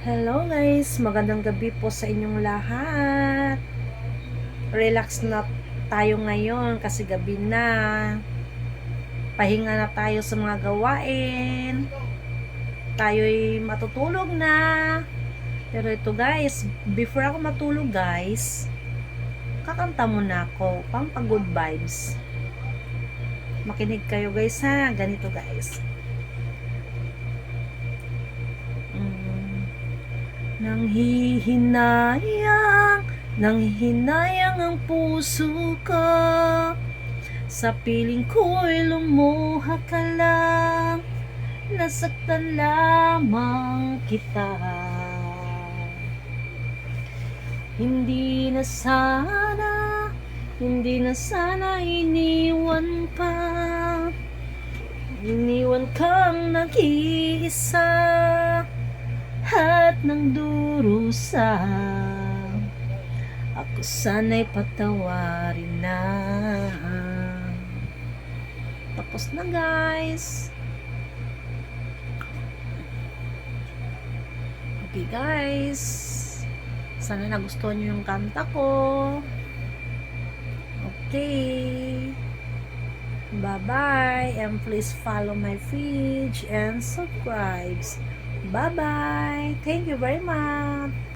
Hello guys, magandang gabi po sa inyong lahat. Relax na tayo ngayon kasi gabi na. Pahinga na tayo sa mga gawain. Tayo'y matutulog na. Pero ito guys, before ako matulog guys, kakanta muna ako, pang good vibes. Makinig kayo guys ha, ganito guys. Nang hihinayang, nang hinayang ang puso ko. Sa piling ko'y lumuha ka lang Nasaktan lamang kita. Hindi na sana, hindi na sana iniwan pa. Iniwan kang nag-iisa ng durusa. Ako sana'y patawarin na. Tapos na guys. Okay guys. Sana nagustuhan nyo yung kanta ko. Okay. Bye-bye. And please follow my page and subscribe. Bye-bye. Thank you very much.